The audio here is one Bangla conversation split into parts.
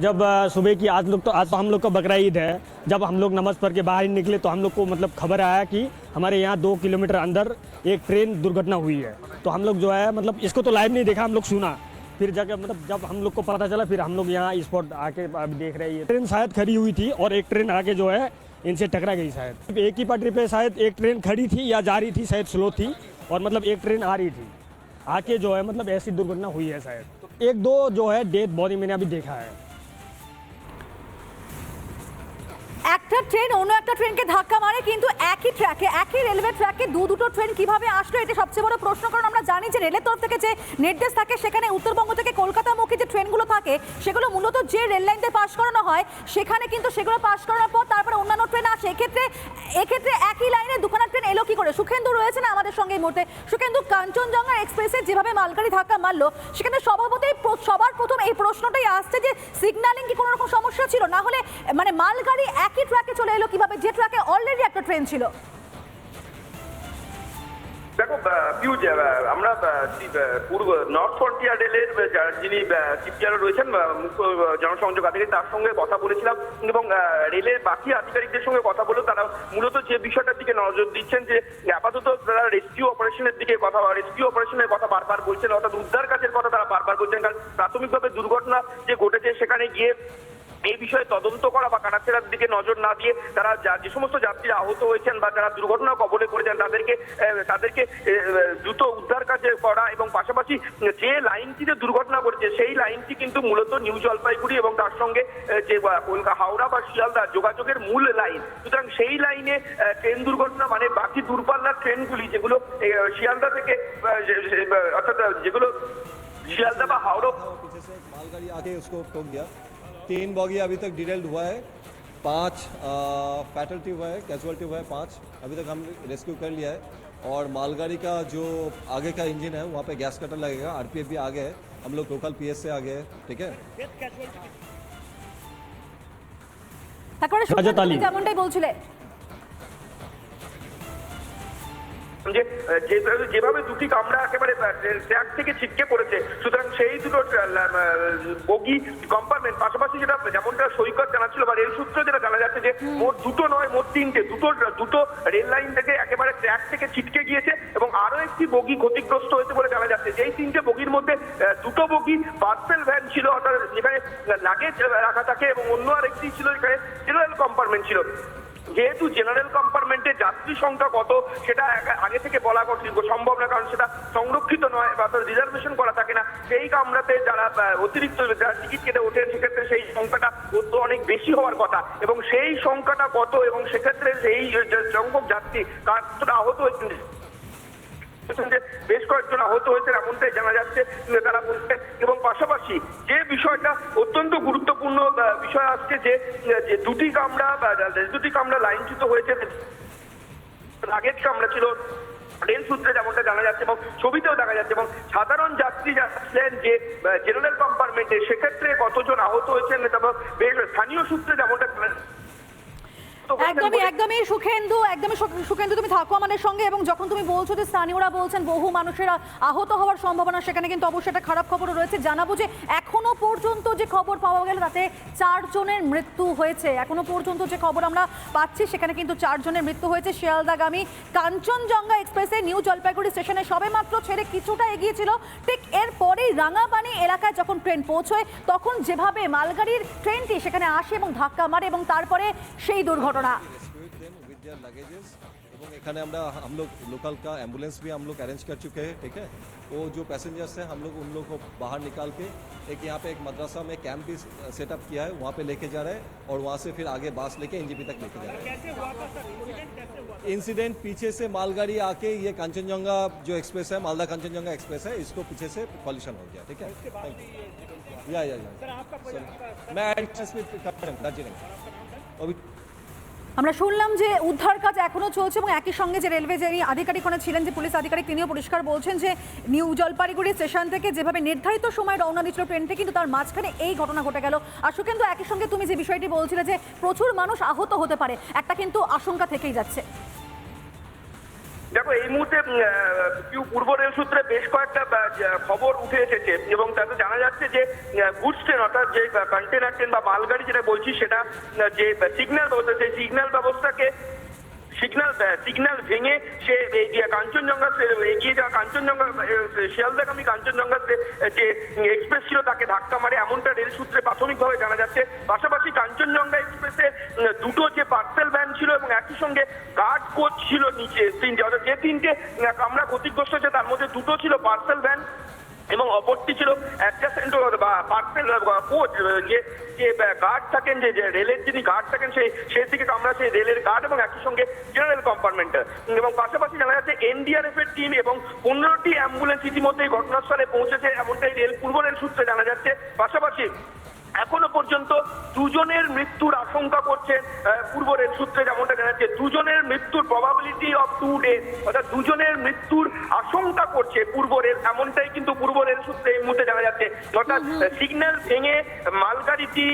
जब सुबह की आज लोग तो आज तो हम लोग का बकरा ईद है। जब हम लोग नमाज़ पढ़ के बाहर निकले तो हम लोग को मतलब खबर आया कि हमारे यहाँ दो किलोमीटर अंदर एक ट्रेन दुर्घटना हुई है। तो हम लोग जो है मतलब इसको तो लाइव नहीं देखा, हम लोग सुना। फिर जाकर मतलब जब हम लोग को पता चला, फिर हम लोग यहाँ स्पॉट आके अभी देख रहे हैं ट्रेन शायद खड़ी हुई थी और एक ट्रेन आके जो है, इनसे टकरा गई शायद। एक ही पटरी पे शायद एक ट्रेन खड़ी थी या जा रही थी, शायद स्लो थी और मतलब एक ट्रेन आ रही थी। आके जो है मतलब ऐसी दुर्घटना हुई है शायद। एक दो जो है डेथ बॉडी मैंने अभी देखा है। একটা ট্রেন অন্য একটা ট্রেনকে ধাক্কা মারে, কিন্তু একই ট্র্যাকে একই রেলওয়ে ট্র্যাকে দু দুটো ট্রেন কীভাবে আসলো, এটা সবচেয়ে বড় প্রশ্ন, কারণ আমরা জানি যে রেলের তরফ থেকে যে নির্দেশ থাকে, সেখানে উত্তরবঙ্গ থেকে কলকাতামুখী যে ট্রেনগুলো থাকে, সেগুলো মূলত যে রেল লাইন দিয়ে পাস করানো হয়, সেখানে কিন্তু সেগুলো পাস করানোর পর তারপরে অন্যান্য ট্রেন আসে। এক্ষেত্রে এক্ষেত্রে একই লাইনে দুখানা ট্রেন এলো কি করে? সুখেন্দু রয়েছে না আমাদের সঙ্গে এই মুহূর্তে? সুখেন্দু, কাঞ্চনজঙ্ঘা এক্সপ্রেসে যেভাবে মালগাড়ি ধাক্কা মারলো, সেখানে স্বভাবতই সবার প্রথম এই প্রশ্নটাই আসছে যে সিগন্যালিং কি কোনো রকম সমস্যা ছিল? না হলে মানে মালগাড়ি একই ট্র্যাকে চলে এলো কীভাবে? যে ট্র্যাকে অলরেডি একটা ট্রেন ছিল। দেখো পিউজ আমরা পূর্ব নর্থ ফ্রন্টিয়ার রেলের যিনি চিফ রয়েছেন মুখ্য জনসংযোগ আধিকারিক, তার সঙ্গে কথা বলেছিলাম। এবং রেলের বাকি আধিকারিকদের সঙ্গে কথা বলেও তারা মূলত যে বিষয়টার দিকে নজর দিচ্ছেন, যে আপাতত তারা রেস্কিউ অপারেশনের দিকে কথা রেস্কিউ অপারেশনের কথা বারবার বলছেন, অর্থাৎ উদ্ধার কাজের কথা তারা বারবার বলছেন, কারণ প্রাথমিকভাবে দুর্ঘটনা যে ঘটেছে সেখানে গিয়ে এই বিষয়ে তদন্ত করা বা কাটাছেড়ার দিকে নজর না দিয়ে তারা যা- যে সমস্ত যাত্রী আহত হয়েছেন বা যারা দুর্ঘটনার কবলে পড়েছেন তাদেরকে আহ, তাদেরকে আহ, দ্রুত উদ্ধার কাজে করা এবং পাশাপাশি যে লাইনটিতে দুর্ঘটনা ঘটেছে সেই লাইনটি কিন্তু মূলত নিউ জলপাইগুড়ি এবং তার সঙ্গে আহ, যে আহ, কলকা- হাওড়া বা শিয়ালদা যোগাযোগের মূল লাইন সুতরাং সেই লাইনে আহ, ট্রেন দুর্ঘটনা মানে বাকি দূরপাল্লার ট্রেনগুলি যেগুলো আহ, শিয়ালদা থেকে আহ, যে- যে- অর্থাৎ আহ, যেগুলো শিয়ালদা বা হাওড়া था, वो पीछे से एक मालगाड़ी आके उसको ठोक दिया तीन बॉगी अभी तक डिटेल्ड हुआ है पांच फैटल्टी हुआ है कैजुअलिटी हुआ है पांच अभी तक हम रेस्क्यू कर लिया है और मालगाड़ी का जो आगे का इंजन है वहाँ पे गैस कटर लगेगा आरपीएफ भी आगे है हम लोग लोकल पीएस से आगे है ठीक है তারপরে রাজত আলী। যেমনটাই বলছিলে যে যেভাবে দুটি কামরা একেবারে ট্র্যাক থেকে ছিটকে পড়েছে সুতরাং সেই দুটো বগি কম্পার্টমেন্ট পাশাপাশি যেটা যেমনটা সৈকত জানাচ্ছিল বা রেল সূত্র যেটা জানা যাচ্ছে যে মোট দুটো নয় মোট তিনটে দুটো দুটো রেল লাইন থেকে একেবারে ট্র্যাক থেকে ছিটকে গিয়েছে এবং আরও একটি বগি ক্ষতিগ্রস্ত হয়েছে বলে জানা যাচ্ছে। যেই তিনটে বগির মধ্যে দুটো বগি পার্সেল ভ্যান ছিল অর্থাৎ যেখানে লাগেজ রাখা থাকে এবং অন্য আরেকটি ছিল যেখানে জেনারেল কম্পার্টমেন্ট ছিল। যেহেতু জেনারেল কম্পার্টমেন্টে যাত্রী সংখ্যা কত, সেটা আগে- থেকে বলা সম্ভব না, কারণ সেটা সংরক্ষিত নয় বা রিজার্ভেশন করা থাকে না। সেই কামরাতে যারা অতিরিক্ত যারা টিকিট কেটে ওঠে, সেক্ষেত্রে সেই সংখ্যাটা অনেক বেশি হওয়ার কথা। এবং সেই সংখ্যাটা কত, এবং সেক্ষেত্রে সেই সংখ্যক যাত্রী কতটা আহত যে বেশ কয়েকজন আহত হয়েছে এমনটাই জানা যাচ্ছে উম, তারা বলছেন। এবং পাশাপাশি যে বিষয়টা অত্যন্ত গুরুত্বপূর্ণ বিষয় আসছে যে দুটি কামরা দুটি কামরা লাইনচ্যুত হয়েছে আগের কামরা ছিল রেল সূত্রে যেমনটা জানা যাচ্ছে এবং ছবিতেও দেখা যাচ্ছে এবং সাধারণ যাত্রী যাচ্ছিলেন যে জেনারেল কম্পার্টমেন্টে সেক্ষেত্রে কতজন আহত হয়েছেন তারপর বেশ স্থানীয় সূত্রে যেমনটা একদমই একদমই সুখেন্দু একদমই সুখেন্দু তুমি থাকো আমাদের সঙ্গে এবং যখন তুমি বলছো যে স্থানীয়রা বলছেন বহু মানুষের আহত হওয়ার সম্ভাবনা সেখানে কিন্তু অবশ্যই একটা খারাপ খবরও রয়েছে। জানাব যে এখনও পর্যন্ত যে খবর পাওয়া গেল তাতে চারজনের মৃত্যু হয়েছে। এখনও পর্যন্ত যে খবর আমরা পাচ্ছি সেখানে কিন্তু চারজনের মৃত্যু হয়েছে শিয়ালদাগামী কাঞ্চনজঙ্ঘা এক্সপ্রেসে নিউ জলপাইগুড়ি স্টেশনে। সবেমাত্র ছেড়ে কিছুটা এগিয়েছিল ঠিক এরপরেই রাঙাপানি এলাকায় যখন ট্রেন পৌঁছয় তখন যেভাবে মালগাড়ির ট্রেনটি সেখানে আসে এবং ধাক্কা মারে এবং তারপরে সেই দুর্ঘটনা। Rescued them with their luggages এবং এখানে আমরা हम लोग लोकल का एम्बुलेंस भी हम लोग अरेंज कर चुके हैं ठीक है वो जो पैसेंजर्स हैं हम लोग उन लोग को बाहर निकाल के एक यहाँ पे एक मदरसा में कैंप भी सेटअप किया है वहाँ पे लेके जा रहे हैं और वहाँ से फिर आगे बास लेके एनजीपी तक लेके जा रहे हैं इंसिडेंट पीछे से मालगाड़ी आके ये कांचनजंगा जो एक्सप्रेस है मालदा कांचनजंगा एक्सप्रेस है इसको पीछे से कॉलिशन हो गया ठीक है Thank you. या या या Sorry. मैं एडिशनल दार्जिलिंग अभी আমরা শুনলাম যে উদ্ধার কাজ এখনও চলছে এবং একই সঙ্গে যে রেলওয়ে যিনি আধিকারিক ওখানে ছিলেন যে পুলিশ আধিকারিক, তিনিও পরিষ্কার বলছেন যে নিউ জলপাইগুড়ি স্টেশন থেকে যেভাবে নির্ধারিত সময় রওনা দিয়েছিল ট্রেনটি কিন্তু তার মাঝখানে এই ঘটনা ঘটে গেল। আসু কিন্তু একই সঙ্গে তুমি যে বিষয়টি বলছিলে যে প্রচুর মানুষ আহত হতে পারে, একটা কিন্তু আশঙ্কা থেকেই যাচ্ছে। দেখো, এই মুহূর্তে পূর্ব রেল সূত্রে বেশ কয়েকটা খবর উঠে এসেছে এবং তাতে জানা যাচ্ছে যে গুডস ট্রেন, অর্থাৎ যে কন্টেনার ট্রেন বা মালগাড়ি যেটা বলছি, সেটা যে সিগন্যাল ব্যবস্থা, সেই সিগন্যাল ব্যবস্থাকে সিগন্যাল সিগন্যাল ভেঙে সে কাঞ্চনজঙ্ঘা এগিয়ে যাওয়া কাঞ্চনজঙ্ঘা শিয়ালদাগামী কাঞ্চনজঙ্ঘা যে এক্সপ্রেস ছিল তাকে ধাক্কা মারে, এমনটা রেল সূত্রে প্রাথমিকভাবে জানা যাচ্ছে। পাশাপাশি কাঞ্চনজঙ্ঘা এক্সপ্রেসে দুটো যে, পার্সেল এবং একই সঙ্গে গার্ড কোচ ছিল নিচে অর্থাৎ যে তিনটে কামরা ক্ষতিগ্রস্ত হয়েছে, তার মধ্যে দুটো ছিল পার্সেল ভ্যান এবং অপরটি ছিল অ্যাডজাসেন্ট বা পার্সেল কোচ যে যে গার্ড থাকেন, যে যে রেলের যিনি গার্ড থাকেন, সেই সেই দিকে আমরা সেই রেলের গার্ড এবং একই সঙ্গে জেনারেল কম্পার্টমেন্ট এবং পাশাপাশি জানা যাচ্ছে এনডিআরএফ এর টিম এবং পনেরোটি অ্যাম্বুলেন্স ইতিমধ্যেই ঘটনাস্থলে পৌঁছেছে, এমনটাই রেল পূর্ব রেল সূত্রে জানা যাচ্ছে। পাশাপাশি এখনও পর্যন্ত দুজনের মৃত্যুর আশঙ্কা করছেন আহ, পূর্ব রেল সূত্রে যেমনটা জানা যাচ্ছে দুজনের মৃত্যুর প্রবাবিলিটি অফ টু ডে অর্থাৎ দুজনের মৃত্যুর আশঙ্কা করছে পূর্ব রেল এমনটাই কিন্তু পূর্ব রেল সূত্রে এই মুহূর্তে জানা যাচ্ছে। অর্থাৎ সিগন্যাল ভেঙে মালগাড়িটি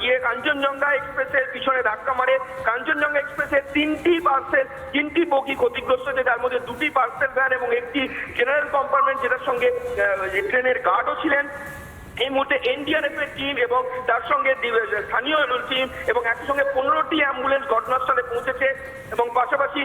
গিয়ে কাঞ্চনজঙ্ঘা এক্সপ্রেসের পিছনে ধাক্কা মারে। কাঞ্চনজঙ্ঘা এক্সপ্রেসের তিনটি পার্সেল তিনটি বগি ক্ষতিগ্রস্ত হয়েছে যার মধ্যে দুটি পার্সেল ভ্যান এবং একটি জেনারেল কম্পার্টমেন্ট যেটার সঙ্গে ট্রেনের গার্ডও ছিলেন। এই মুহূর্তে এনডিআরএফ এর টিম এবং তার সঙ্গে স্থানীয় টিম এবং একই সঙ্গে পনেরোটি অ্যাম্বুলেন্স ঘটনাস্থলে পৌঁছেছে এবং পাশাপাশি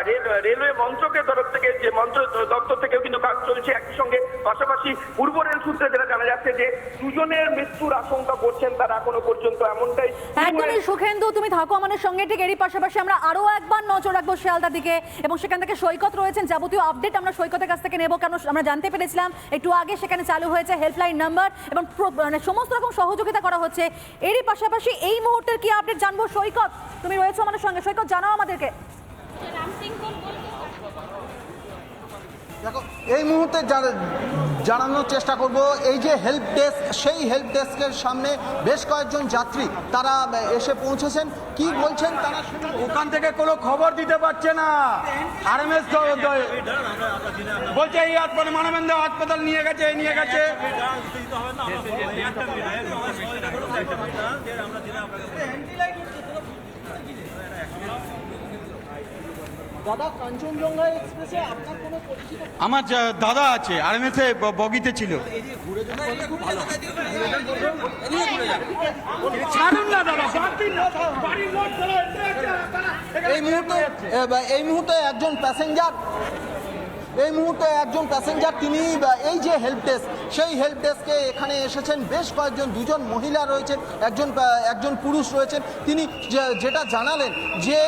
রেল রেলওয়ে মন্ত্রকের তরফ থেকে যে মন্ত্র দপ্তর থেকেও কিন্তু কাজ চলছে একই সঙ্গে পাশাপাশি পূর্ব রেল সূত্রে যেটা জানা যাচ্ছে যে দুজনের মৃত্যুর আশঙ্কা করছেন তারা এখনও পর্যন্ত এমনটাই একদমই সুখেন্দু তুমি থাকো আমাদের সঙ্গে ঠিক এরই পাশাপাশি আমরা আরও একবার নজর রাখব শিয়ালদার দিকে এবং সেখান থেকে সৈকত রয়েছেন যাবতীয় আপডেট আমরা সৈকতের কাছ থেকে নেব কারণ আমরা জানতে পেরেছিলাম একটু আগে সেখানে চালু হয়েছে হেল্পলাইন নাম্বার এবং মানে সমস্ত রকম সহযোগিতা করা হচ্ছে। এরই পাশাপাশি এই মুহূর্তের কি আপডেট জানব? সৈকত তুমি রয়েছো আমাদের সঙ্গে। সৈকত জানাও আমাদেরকে। দেখো এই মুহূর্তে জানানোর চেষ্টা করব। এই যে হেল্প ডেস্ক সেই হেল্প ডেস্কের সামনে বেশ কয়েকজন যাত্রী তারা এসে পৌঁছেছেন। কি বলছেন তারা? ওখান থেকে কোনো খবর দিতে পারছে না। আরএমএস বলছে এই হাসপাতাল মানবেন্দ্র হাসপাতাল নিয়ে গেছে এই নিয়ে গেছে। দাদা কাঞ্চনজঙ্ঘা এক্সপ্রেসে আপনার কোনো পরিচিত আমার দাদা আছে আরএমএস এ ব- বগিতে ছিল। ছাড়ুন না দাদা এই মুহূর্তে এই মুহূর্তে একজন প্যাসেঞ্জার এই মুহূর্তে একজন প্যাসেঞ্জার তিনি এই যে হেল্প ডেস্ক সেই হেল্প ডেস্কে এখানে এসেছেন। বেশ কয়েকজন দুজন মহিলা রয়েছেন একজন একজন পুরুষ রয়েছেন। তিনি যেটা জানালেন যে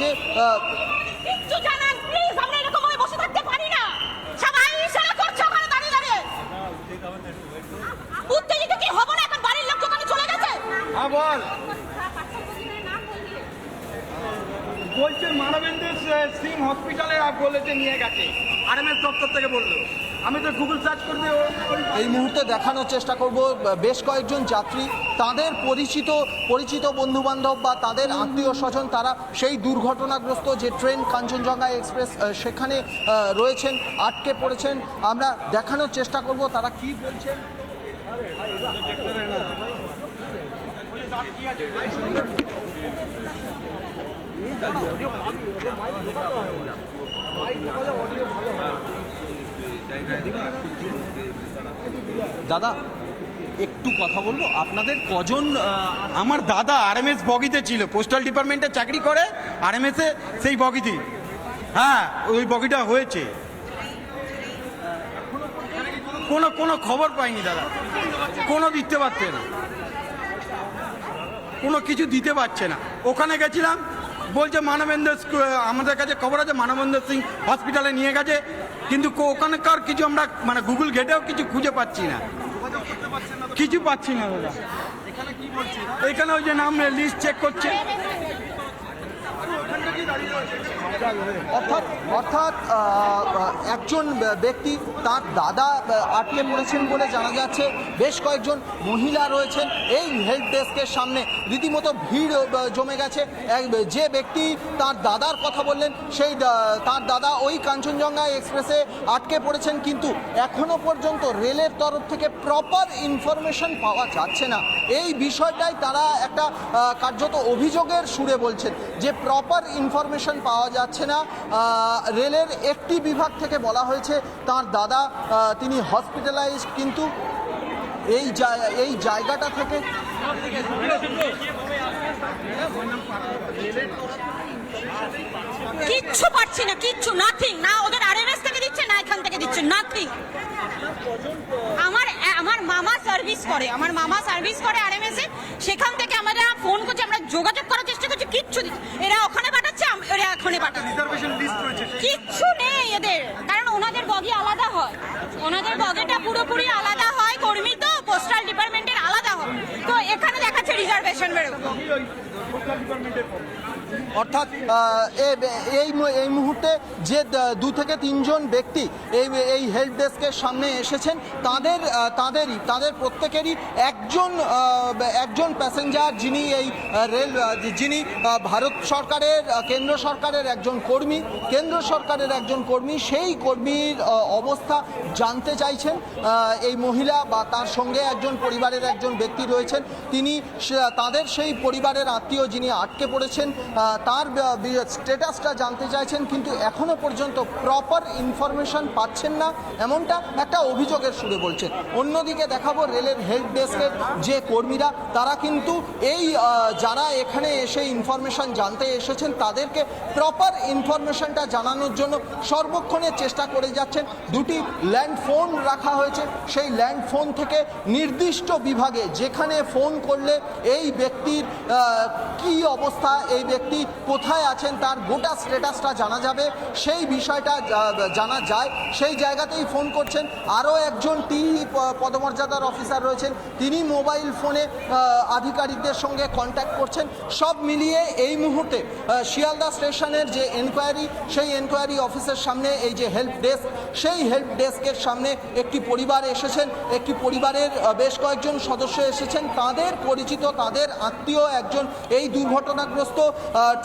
যে আহ, কিচ্ছু জানান প্লিজ আমরা এরকম ভাবে বসে থাকতে পারি না সবাই ইশারা করছে ওখানে দাঁড়িয়ে দাঁড়িয়ে উত্তেজিত কি হব না এখন বাড়ির লোক ওখানে চলে গেছে হ্যাঁ বল। বলছে মানবেন্দ্র সিং হসপিটালে বলেছে নিয়ে গেছে। আরএমএস দপ্তর থেকে বলল। আমি তো গুগল সার্চ করে দিয়ে ও- ওই- এই মুহূর্তে দেখানোর চেষ্টা করব। বেশ কয়েকজন যাত্রী তাদের পরিচিত পরিচিত বন্ধু বান্ধব বা তাদের আত্মীয় স্বজন তারা সেই দুর্ঘটনাগ্রস্ত যে ট্রেন কাঞ্চনজঙ্ঘা এক্সপ্রেস সেখানে রয়েছেন আটকে পড়েছেন। আমরা দেখানোর চেষ্টা করব তারা কি বলছেন। দাদা, একটু কথা বলব। আপনাদের কজন আমার দাদা আর এম এস বগিতে ছিল। পোস্টাল ডিপার্টমেন্টে চাকরি করে আরএমএস এ সেই বগিতে। হ্যাঁ ওই বগিটা হয়েছে। কোনো কোনো খবর পাইনি দাদা। কোনো দিতে পারছে না কোনো কিছু দিতে পারছে না। ওখানে গেছিলাম, বলছে মানবেন্দ্র আমাদের কাছে খবর আছে, মানবেন্দ্র সিং হসপিটালে নিয়ে গেছে, কিন্তু ওখানকার কিছু আমরা মানে গুগল গেটেও কিছু খুঁজে পাচ্ছি না। কিছু পাচ্ছি না দাদা। এখানে ওই যে নাম লিস্ট চেক করছে। অর্থাৎ অর্থাৎ একজন ব্যক্তি তার দাদা আটকে পড়েছেন বলে জানা যাচ্ছে। বেশ কয়েকজন মহিলা রয়েছেন এই হেল্প ডেস্কের সামনে। রীতিমতো ভিড় জমে গেছে। যে ব্যক্তি তার দাদার কথা বললেন, সেই তার দাদা ওই কাঞ্চনজঙ্ঘা এক্সপ্রেসে আটকে পড়েছেন, কিন্তু এখনও পর্যন্ত রেলের তরফ থেকে প্রপার ইনফরমেশন পাওয়া যাচ্ছে না। এই বিষয়টাই তারা একটা কার্যত অভিযোগের সুরে বলছেন, যে প্রপার ইনফরমেশন পাওয়া যাচ্ছে না। রেলের একটি বিভাগ থেকে বলা হয়েছে তার দাদা তিনি হসপিটালাইজ কিন্তু এই এই জায়গাটা থেকে কিচ্ছু পাচ্ছি না, কিচ্ছু নাথিং না ওদের আরএমএস থেকে দিচ্ছে, না এখান থেকে দিচ্ছে নাথিং আমার আমার মামা সার্ভিস করে, আমার মামা সার্ভিস করে আরএমএস এ। সেখান থেকে আমরা ফোন করছি, আমরা যোগাযোগ করার চেষ্টা করছি, কিচ্ছু এরা ওখানে আম- কিচ্ছু নেই এদের কারণ ওনাদের বগি আলাদা হয়। ওনাদের বগিটা পুরোপুরি আলাদা হয় কর্মী তো পোস্টাল ডিপার্টমেন্টের আলাদা হয়। তো এখানে দেখাচ্ছে রিজার্ভেশন বেরোবে। অর্থাৎ এই এই মুহূর্তে যে দু থেকে তিনজন ব্যক্তি এই এই হেল্প ডেস্কের সামনে এসেছেন, তাদের তাদেরই, তাদের প্রত্যেকেরই একজন একজন প্যাসেঞ্জার যিনি এই রেল যিনি ভারত সরকারের কেন্দ্র সরকারের একজন কর্মী, কেন্দ্র সরকারের একজন কর্মী, সেই কর্মীর অবস্থা জানতে চাইছেন এই মহিলা বা তার সঙ্গে একজন পরিবারের একজন ব্যক্তি রয়েছেন, তিনি তাদের সেই পরিবারের আত্মীয় যিনি আটকে পড়েছেন তার স্টেটাসটা জানতে চাইছেন, কিন্তু এখনও পর্যন্ত প্রপার ইনফরমেশন পাচ্ছেন না। এমনটা একটা অভিযোগের সুরে বলছেন। অন্যদিকে দেখাবো রেলের হেল্প ডেস্কের যে কর্মীরা, তারা কিন্তু এই যারা এখানে এসে ইনফরমেশন জানতে এসেছেন, তাদেরকে প্রপার ইনফরমেশনটা জানানোর জন্য সর্বক্ষণের চেষ্টা করে যাচ্ছেন। দুটি ল্যান্ড ফোন রাখা হয়েছে। সেই ল্যান্ড ফোন থেকে নির্দিষ্ট বিভাগে যেখানে ফোন করলে এই ব্যক্তির কি অবস্থা? এই ব্যক্তি কোথায় আছেন? তার গোটা স্ট্যাটাসটা জানা যাবে। সেই বিষয়টা জানা যায়। সেই জায়গাতেই ফোন করছেন। আরও একজন টি পদমর্যাদার অফিসার রয়েছেন। তিনি মোবাইল ফোনে আধিকারিকদের সঙ্গে কন্ট্যাক্ট করছেন। সব মিলিয়ে এই মুহূর্তে শিয়ালদা স্টেশনের যে এনকোয়ারি সেই এনকোয়ারি অফিসের সামনে এই যে হেল্প ডেস্ক সেই হেল্প ডেস্কের সামনে একটি পরিবার এসেছেন। একটি পরিবারের বেশ কয়েকজন সদস্য এসেছেন। তাদের পরিচিত, তাদের আত্মীয় একজন। এই দুর্ঘটনাগ্রস্ত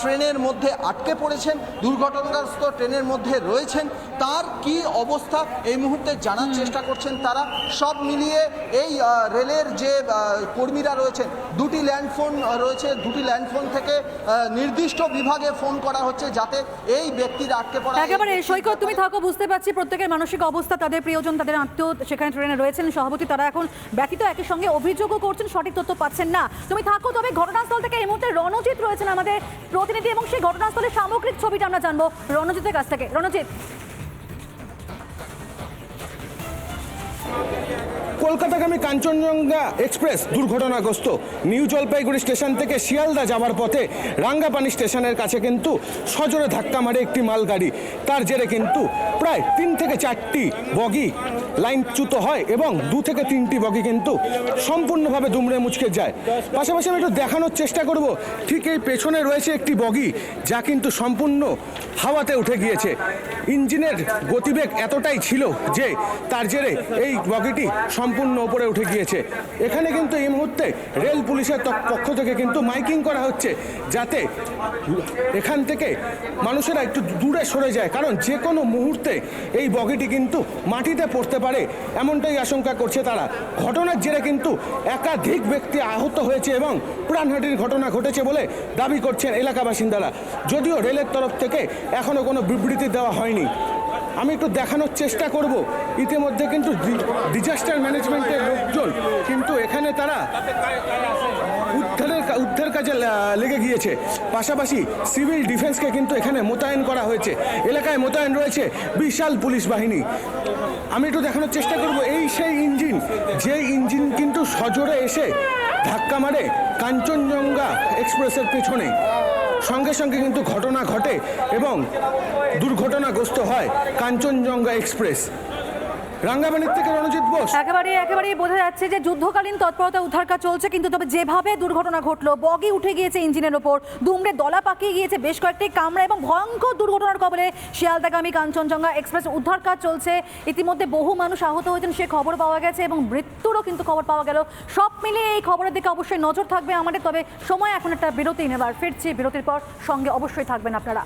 ট্রেনের মধ্যে আটকে পড়েছেন দুর্ঘটনাগ্রস্ত ট্রেনের মধ্যে রয়েছেন। তার কি অবস্থা? এই মুহূর্তে জানার চেষ্টা করছেন তারা। সব মিলিয়ে এই রেলের যে কর্মীরা রয়েছেন দুটি ল্যান্ডফোন রয়েছে। দুটি ল্যান্ডফোন থেকে নির্দিষ্ট বিভাগে ফোন করা হচ্ছে যাতে এই ব্যক্তির আটকে পড়া এই একেবারে সৈকত তুমি থাকো বুঝতে পারছি প্রত্যেকের মানসিক অবস্থা তাদের প্রিয়জন তাদের আত্মীয় সেখানে ট্রেনে রয়েছেন সভাপতি তারা এখন ব্যতীত একই সঙ্গে অভিযোগও করছেন সঠিক তথ্য পাচ্ছেন না। তুমি থাকো তবে ঘটনাস্থল থেকে এই মুহূর্তে রণজিৎ রয়েছেন আমাদের প্রতিনিধি এবং সেই ঘটনাস্থলের সামগ্রিক ছবিটা আমরা জানব রণজিতের কাছ থেকে। রণজিৎ। কলকাতাগামী কাঞ্চনজঙ্ঘা এক্সপ্রেস দুর্ঘটনাগ্রস্ত। নিউ জলপাইগুড়ি স্টেশন থেকে শিয়ালদা যাওয়ার পথে রাঙ্গাপানি স্টেশনের কাছে কিন্তু সজোরে ধাক্কা মারে একটি মালগাড়ি। তার জেরে কিন্তু প্রায় তিন থেকে চারটি বগি লাইনচ্যুত হয় এবং দু থেকে তিনটি বগি কিন্তু সম্পূর্ণভাবে দুমড়ে মুচকে যায়। পাশাপাশি আমি একটু দেখানোর চেষ্টা করব, ঠিক এই পেছনে রয়েছে একটি বগি যা কিন্তু সম্পূর্ণ হাওয়াতে উঠে গিয়েছে। ইঞ্জিনের গতিবেগ এতটাই ছিল যে তার জেরে এই বগিটি সম্পূর্ণ উপরে উঠে গিয়েছে। এখানে কিন্তু এই মুহূর্তে রেল পুলিশের পক্ষ থেকে কিন্তু মাইকিং করা হচ্ছে যাতে এখান থেকে মানুষেরা একটু দূরে সরে যায়। কারণ যে কোনো মুহূর্তে এই বগিটি কিন্তু মাটিতে পড়তে পারে এমনটাই আশঙ্কা করছে তারা। ঘটনার জেরে কিন্তু একাধিক ব্যক্তি আহত হয়েছে এবং প্রাণহাটির ঘটনা ঘটেছে বলে দাবি করছেন এলাকা বাসিন্দারা যদিও রেলের তরফ থেকে এখনও কোনো বিবৃতি দেওয়া হয়নি। আমি একটু দেখানোর চেষ্টা করব। ইতিমধ্যে কিন্তু ডিজাস্টার ম্যানেজমেন্টের লোকজন কিন্তু এখানে তারা উদ্ধারের উদ্ধার কাজে লেগে গিয়েছে। পাশাপাশি সিভিল ডিফেন্সকে কিন্তু এখানে মোতায়েন করা হয়েছে। এলাকায় মোতায়েন রয়েছে বিশাল পুলিশ বাহিনী। আমি একটু দেখানোর চেষ্টা করব। এই সেই ইঞ্জিন, যে ইঞ্জিন কিন্তু সজোরে এসে ধাক্কা মারে কাঞ্চনজঙ্ঘা এক্সপ্রেসের পেছনে। সঙ্গে সঙ্গে কিন্তু ঘটনা ঘটে এবং দুর্ঘটনাগ্রস্ত হয় কাঞ্চনজঙ্ঘা এক্সপ্রেস। রাঙ্গাবাড়ির থেকে রণজিৎ বোস। একেবারে একেবারে বোঝা যাচ্ছে যে যুদ্ধকালীন তৎপরতা উদ্ধার কাজ চলছে, কিন্তু তবে যেভাবে দুর্ঘটনা ঘটলো, বগি উঠে গিয়েছে ইঞ্জিনের ওপর, দুমড়ে দলা পাকিয়ে গিয়েছে বেশ কয়েকটি কামরা এবং ভয়ঙ্কর দুর্ঘটনার কবলে শিয়ালদাগামী কাঞ্চনজঙ্ঘা এক্সপ্রেস উদ্ধার কাজ চলছে। ইতিমধ্যে বহু মানুষ আহত হয়েছেন, সে খবর পাওয়া গেছে এবং মৃত্যুরও কিন্তু খবর পাওয়া গেল। সব মিলিয়ে এই খবরের দিকে অবশ্যই নজর থাকবে আমাদের, তবে সময় এখন একটা বিরতি নেবার, ফিরছি বিরতির পর, সঙ্গে অবশ্যই থাকবেন আপনারা।